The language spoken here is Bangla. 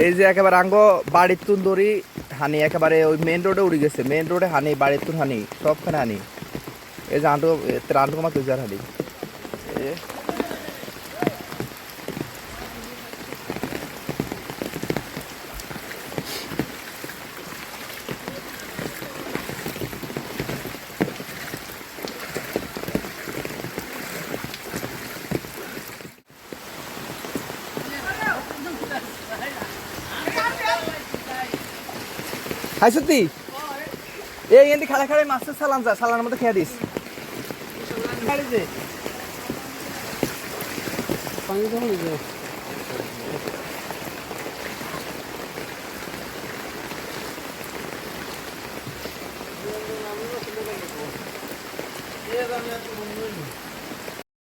এই যে একেবারে আঙ্গ বাড়ির তুন দড়ি হানি, একেবারে ওই মেন রোডে উড়ে গেছে। মেন রোডে হানি, বাড়ির তুন হানি, সবখানে হানি। এই যে আন্টু আন্টু কমা তুই হানি। এ হাই সত্যি? এই এন্দি খাড়া খাড়া মাছের সালান যা সালানের মধ্যে খেয়ে দিস। পানি তো হয়ে যায় এ